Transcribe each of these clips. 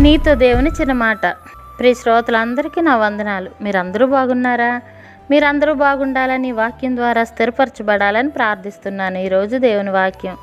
నీతో దేవుని చిన్న మాట. ప్రియ శ్రోతలందరికీ నా వందనాలు. మీరందరూ బాగున్నారా? మీరందరూ బాగుండాలని వాక్యం ద్వారా స్థిరపరచబడాలని ప్రార్థిస్తున్నాను. ఈరోజు దేవుని వాక్యం.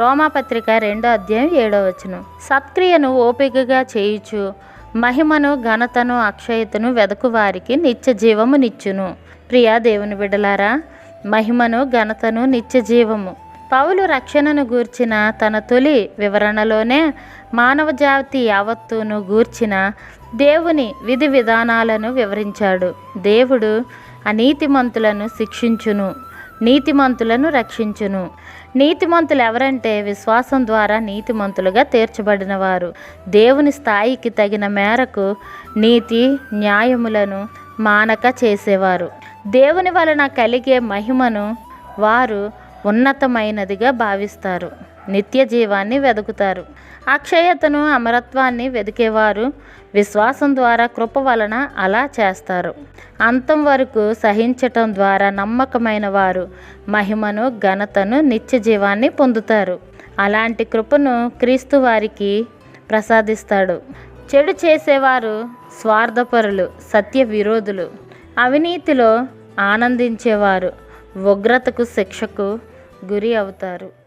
రోమాపత్రిక రెండో అధ్యాయం ఏడో వచనం. సత్క్రియను ఓపికగా చేయుచు మహిమను ఘనతను అక్షయతను వెదకు వారికి నిత్య జీవము నిచ్చును ప్రియా దేవుని బిడలారా మహిమను ఘనతను నిత్య జీవము. పౌలు రక్షణను గూర్చిన తన తొలి వివరణలోనే మానవ జాతి యావత్తును గూర్చిన దేవుని విధి విధానాలను వివరించాడు. దేవుడు అనీతిమంతులను శిక్షించును నీతిమంతులను రక్షించును. నీతిమంతులు ఎవరంటే విశ్వాసం ద్వారా నీతిమంతులుగా తీర్చబడిన వారు దేవుని స్థాయికి తగిన మేరకు నీతి న్యాయములను మానక చేసేవారు. దేవుని వలన కలిగే మహిమను వారు ఉన్నతమైనదిగా భావిస్తారు. నిత్య జీవాన్ని వెతుకుతారు అక్షయతను అమరత్వాన్ని వెతికేవారు విశ్వాసం ద్వారా కృప వలన అలా చేస్తారు. అంతం వరకు సహించటం ద్వారా నమ్మకమైన వారు మహిమను ఘనతను నిత్య జీవాన్ని పొందుతారు. అలాంటి కృపను క్రీస్తు వారికి ప్రసాదిస్తాడు. చెడు చేసేవారు స్వార్థపరులు సత్య విరోధులు అవినీతిలో ఆనందించేవారు ఉగ్రతకు శిక్షకు గురి అవుతారు.